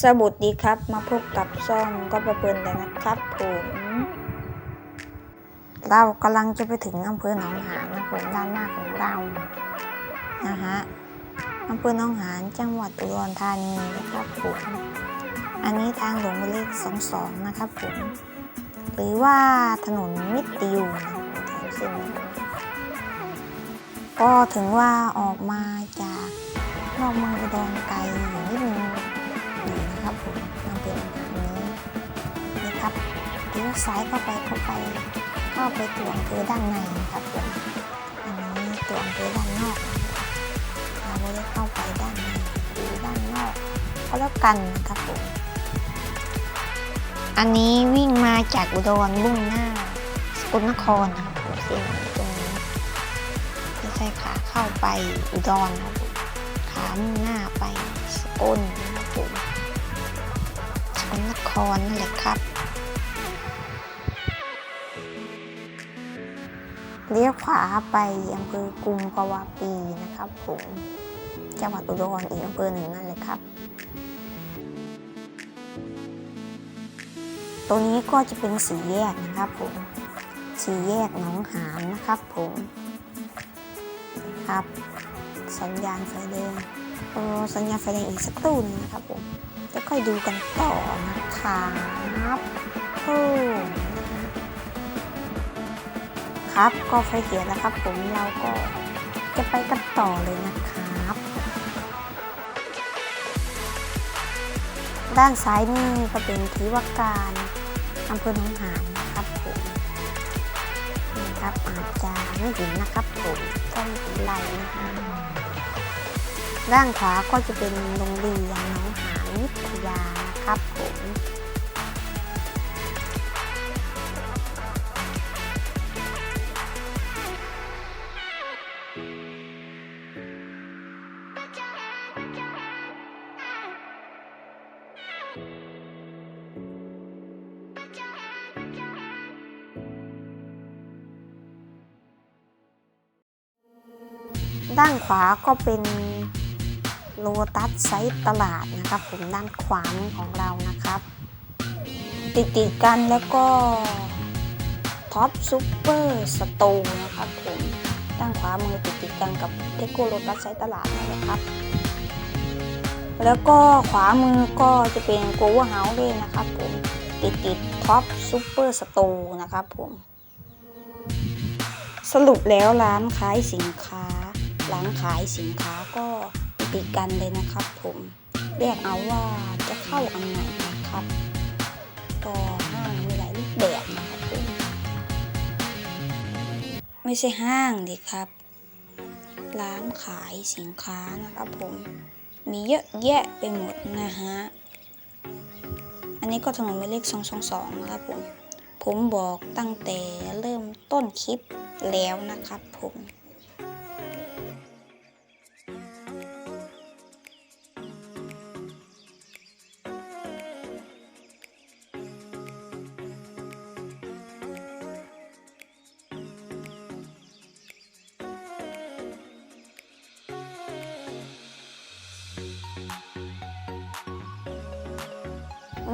สบุตรดีครับมาพบกับซ่องก็ประเพินแล้วนะครับผมเรากำลังจะไปถึงอำเภอหนองหานนะผมด้านหน้าของเรานะฮะอำเภอหนองหานจังหวัดอุดรธานีนะครับผมอันนี้ทางหลวงหมายเลขสองสองนะครับผมหรือว่าถนนมิตรติวนะแถวเส้นก็ถึงว่าออกมาจากนอกเมืองอุดรไกลอยู่นิดนึง ครับผมมาเป็นอาหารนี้นี่ครับเลี้ยวซ้ายเข้าไปเข้าไปเข้าไปตัวอำเภอด้านในครับผมอันนี้ตัวอำเภอด้านนอกนะครับเราไม่ได้เข้าไปด้านในหรือด้านนอกก็แล้วกันนะครับผมอันนี้วิ่งมาจากอุดรมุ่งหน้าสกลนครนะครับผมเส้นตรงนี้ไม่ใช่ขาเข้าไปอุดรครับผมขามุ่งหน้าไปสกลนะครับผม ลนครนั่นแหละครับ เลี้ยวขวาไปอำเภอกรุงกวาปีนะครับผมจังหวัดอุดรอีกอำเภอหนึ่งนั่นเลยครับ ตรงนี้ก็จะเป็นสีแยกนะครับผม สีแยกหนองหานนะครับผมครับ สัญญาณไฟแดงรอสัญญาณไฟแดงอีกสักครู่หนึงนะครับผม จะค่อยดูกันต่อนะครับโอ้ครับก็ไฟเขียวแล้วครับ ผมเราก็จะไปกันต่อเลยนะครับ ด้านซ้ายนี่ก็เป็นทีว่าการอำเภอหนองหานนะครับผมนี่ครับอาจจะไม่เห็นนะครับผมก็ไม่เป็นไรนะคะด้านขวาก็จะเป็นโรงเรียนหนองหาน วิทยาครับผมด้านขวาก็เป็น โลตัสไซต์ตลาดนะครับ ผมด้านขวามของเรานะครับ ติดติดกันแล้วก็ท็อปซูเปอร์สโตร์นะครับผมด้านขวามือติดติดกันกับเทโกโลตัสไซต์ตลาดนะครับ แล้วก็ขวามือก็จะเป็นโกลเฮาส์เลยนะครับผมติดติดท็อปซูเปอร์สโตร์นะครับผมสรุปแล้วร้านขายสินค้าร้านขายสินค้าก็ ติกันเลยนะครับผมเรียกเอาว่าจะเข้าอันไหนนะครับก็ห้างมีหลายรูปแบบนะครับผมไม่ใช่ห้างดิครับ ร้านขายสินค้านะครับผมมีเยอะแยะไปหมดนะฮะอันนี้ก็ถนนหมายเลข222นะครับผมผมบอกตั้งแต่เริ่มต้นคลิปแล้วนะครับผม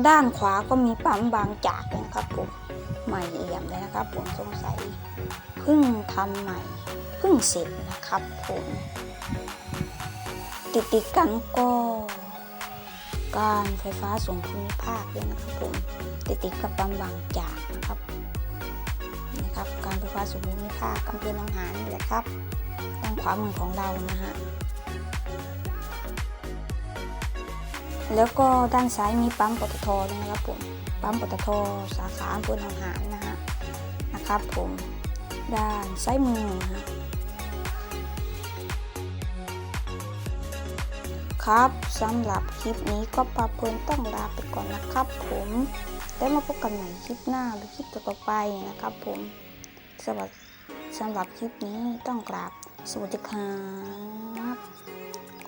ด้านขวาก็มีปั๊มบางจากนะครับผมใหม่เอี่ยมเลยนะครับผมสงสัยเพิ่งทำใหม่เพิ่งเสร็จนะครับผมติดติดกันก็ การไฟฟ้าส่วนภูมิภาคด้วยนะครับผมติดติดกับปั๊มบางจากนะครับนะครับ การไฟฟ้าส่วนภูมิภาคอำเภอหนองหานนี่แหละครับด้านขวามือของเรานะฮะ แล้วก็ด้านซ้ายมีปั๊มปตทด้วยนะครับผมปั๊มปตทสาขาอำเภอหนองหานนะฮะนะครับผมด้านซ้ายมือครับสำหรับคลิปนี้ก็ปาเพลินต้องลาไปก่อนนะครับ ผมแล้วมาพบกันใหม่คลิปหน้าหรือคลิปต่อไปนะครับ ผมสำหรับสำหรับคลิปนี้ต้องกราบสวัสดีครับ